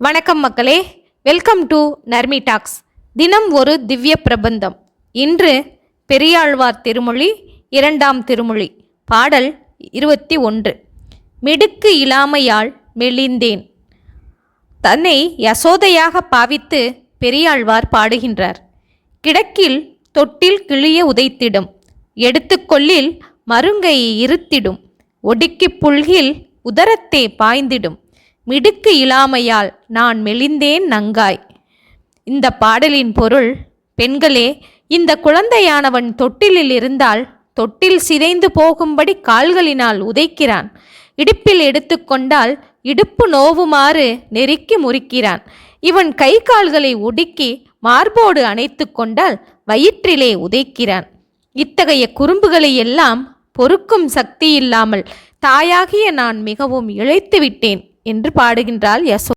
வணக்கம் மக்களே. Welcome to Narmi tax தினம் ஒரு திவ்ய பிரபந்தம். இன்று பெரியாழ்வார் திருமொழி இரண்டாம் திருமொழி பாடல் இருபத்தி ஒன்று. மிடுக்கு இலாமையால் மெலிந்தேன். தன்னை யசோதையாக பாவித்து பெரியாழ்வார் பாடுகின்றார். கிடக்கில் தொட்டில் கிளிய உதைத்திடும். எடுத்துக்கொள்ளில் மருங்கையை இருத்திடும். ஒடுக்கிப் புல்கில் உதரத்தே பாய்ந்திடும். மிடுக்கு இலாமையால் நான் மெலிந்தேன் நங்காய். இந்த பாடலின் பொருள் பெண்களே இந்த குழந்தையானவன் தொட்டிலில் இருந்தால் தொட்டில் சிதைந்து போகும்படி கால்களினால் உதைக்கிறான். இடுப்பில் எடுத்துக்கொண்டால் இடுப்பு நோவுமாறு நெருக்கி முறிக்கிறான். இவன் கை கால்களை ஒடுக்கி மார்போடு அணைத்து கொண்டால் வயிற்றிலே உதைக்கிறான். இத்தகைய குறும்புகளை எல்லாம் பொறுக்கும் சக்தி இல்லாமல் தாயாகிய நான் மிகவும் இழைத்து விட்டேன் என்று பாடுகின்றாள் யசோ